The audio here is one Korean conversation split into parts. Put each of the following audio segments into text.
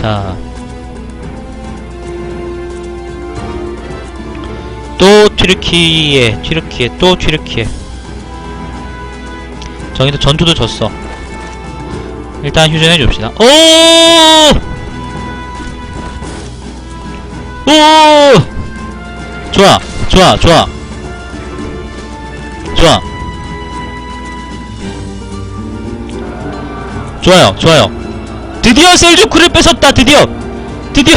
자. 또 튀르키예, 튀르키예, 또 튀르키예. 저기도 전투도 졌어. 일단 휴전해 줍시다. 오! 오! 좋아, 좋아, 좋아. 좋아. 좋아요, 좋아요. 드디어 셀주크를 뺏었다, 드디어! 드디어!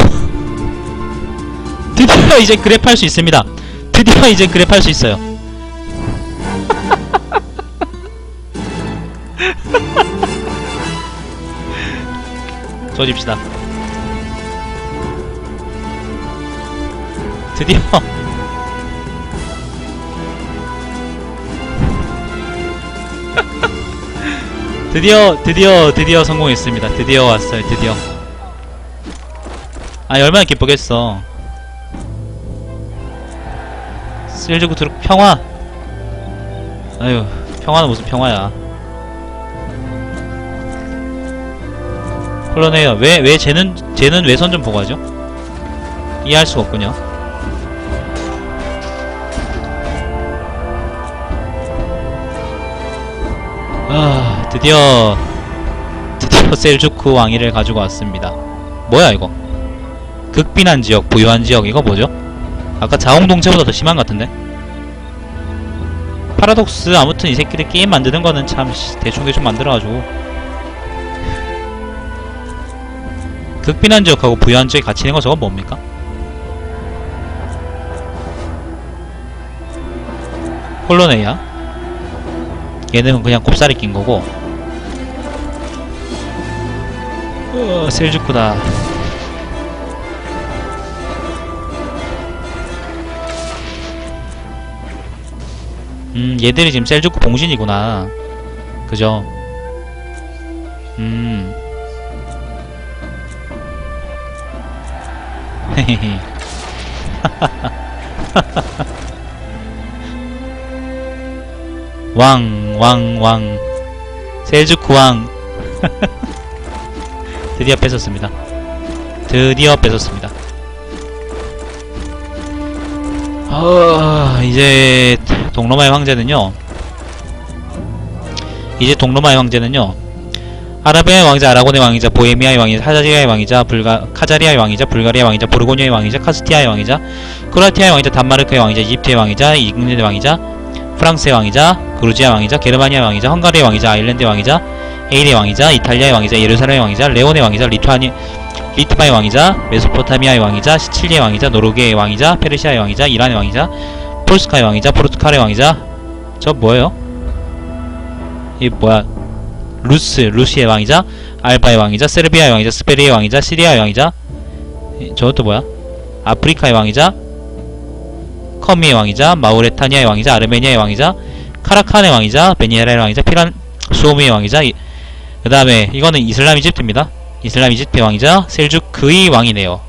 드디어 이제 그랩 할 수 있습니다. 드디어 이제 그랩 할 수 있어요. 쏘집시다. 드디어 드디어 드디어 드디어 성공했습니다. 드디어 왔어요. 드디어. 아 얼마나 기쁘겠어. 쓸주고 들어 평화. 아유 평화는 무슨 평화야. 콜로네요. 왜 왜 쟤는 쟤는 왜 선 좀 보고 하죠? 이해할 수가 없군요. 아, 드디어 드디어 셀주크 왕위를 가지고 왔습니다. 뭐야 이거? 극빈한 지역, 부유한 지역 이거 뭐죠? 아까 자웅동체보다 더 심한 것 같은데? 파라독스 아무튼 이 새끼들 게임 만드는 거는 참 씨, 대충대충 만들어가지고 극빈한 지역하고 부유한 지역이 같이 있는 거 저건 뭡니까? 콜로네야 얘는 그냥 곱살이 낀 거고 어, 셀주크다 음 얘들이 지금 셀주크 봉신이구나 그죠 음 왕, 왕, 왕. 셀주크 왕. 드디어 뺏었습니다. 드디어 뺏었습니다. 어, 이제 동로마의 황제는요. 이제 동로마의 황제는요. 아라비아의 왕이자 아라곤의 왕이자 보헤미아의 왕이자 하자리아의 왕이자 불가 카자리아의 왕이자 불가리아의 왕이자 보르고니아의 왕이자 카스티아의 왕이자 크로아티아의 왕이자 단마르크의 왕이자 이집트의 왕이자 잉글랜드의 왕이자 프랑스의 왕이자 그루지아 왕이자 게르마니아 왕이자 헝가리의 왕이자 아일랜드의 왕이자 에일의 왕이자 이탈리아의 왕이자 예루살렘의 왕이자 레온의 왕이자 리투아니 리트바의 왕이자 메소포타미아의 왕이자 시칠리의 왕이자 노르웨이의 왕이자 페르시아의 왕이자 이란의 왕이자 폴스카의 왕이자 포르투갈의 왕이자 저 뭐예요? 이 뭐야 루스 루시의 왕이자 알바의 왕이자 세르비아의 왕이자 스페리의 왕이자 시리아의 왕이자 이- 저것도 뭐야? 아프리카의 왕이자 커미의 왕이자 마우레타니아의 왕이자 아르메니아의 왕이자 카라칸의 왕이자 베니에라의 왕이자 피란 수오미의 왕이자 그 다음에 이거는 이슬람 이집트입니다. 이슬람 이집트의 왕이자 셀주크의 왕이네요.